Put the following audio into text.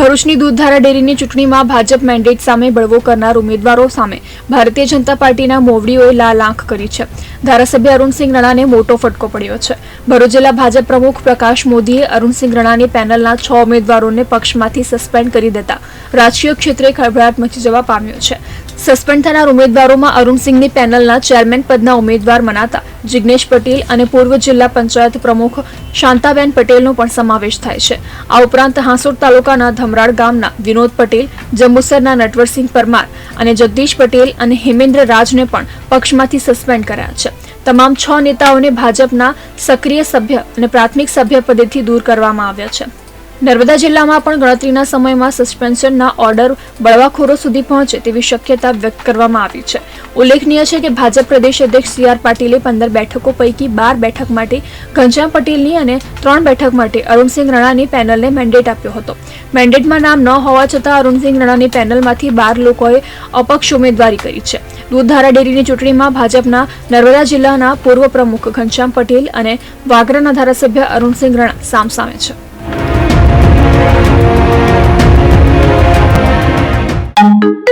ભરૂચની દૂધધારા ડેરીની ચૂંટણીમાં ભાજપ મેન્ડેટ સામે બળવો કરનાર ઉમેદવારો સામે ભારતીય જનતા પાર્ટીના મોવડીઓએ લાલ આંખ કરી છે. ધારાસભ્ય અરુણસિંહ રણાને મોટો ફટકો પડ્યો છે. ભરૂચ જિલ્લા ભાજપ પ્રમુખ પ્રકાશ મોદીએ અરુણસિંહ રણાની પેનલના છ ઉમેદવારોને પક્ષમાંથી સસ્પેન્ડ કરી દેતા. રાજકીય ક્ષેત્રે ખળભળાટ મચી જવા પામ્યો છે. સસ્પેન્ડ થનાર ઉમેદવારોમાં અરુણસિંહની પેનલના ચેરમેન પદના ઉમેદવાર મનાતા, જિગ્નેશ પટેલ અને પૂર્વ જિલ્લા પંચાયત પ્રમુખ શાંતાબેન પટેલનો પણ સમાવેશ થાય છે. આ ઉપરાંત હાંસોડ તાલુકાના ધમરાળ ગામના વિનોદ પટેલ, જંબુસરના નટવરસિંહ પરમાર અને જગદીશ પટેલ અને હેમેન્દ્ર રાજને પણ પક્ષમાંથી સસ્પેન્ડ કર્યા છે. તમામ છ નેતાઓને ભાજપના સક્રિય સભ્ય અને પ્રાથમિક સભ્ય પદેથી દૂર કરવામાં આવ્યા છે. નર્મદા જિલ્લામાં પણ ગણતરીના સમયમાં સસ્પેન્શનના ઓર્ડર બળવાખોરો સુધી પહોંચે તેવી શક્યતા વ્યક્ત કરવામાં આવી છે. ઉલ્લેખનીય છે કે ભાજપ પ્રદેશ અધ્યક્ષ સી આર પાટીલે પંદર બેઠકો પૈકી બાર બેઠક માટે ઘનશ્યામ પટેલની અને ત્રણ બેઠક માટે અરુણસિંહ રણાની પેનલને મેન્ડેટ આપ્યો હતો. મેન્ડેટમાં નામ ન હોવા છતાં અરુણસિંહ રણાની પેનલમાંથી બાર લોકોએ અપક્ષ ઉમેદવારી કરી છે. દૂધધારા ડેરીની ચૂંટણીમાં ભાજપના નર્મદા જિલ્લાના પૂર્વ પ્રમુખ ઘનશ્યામ પટેલ અને વાગરાના ધારાસભ્ય અરુણસિંહ રણા સામસામે છે. Thank you.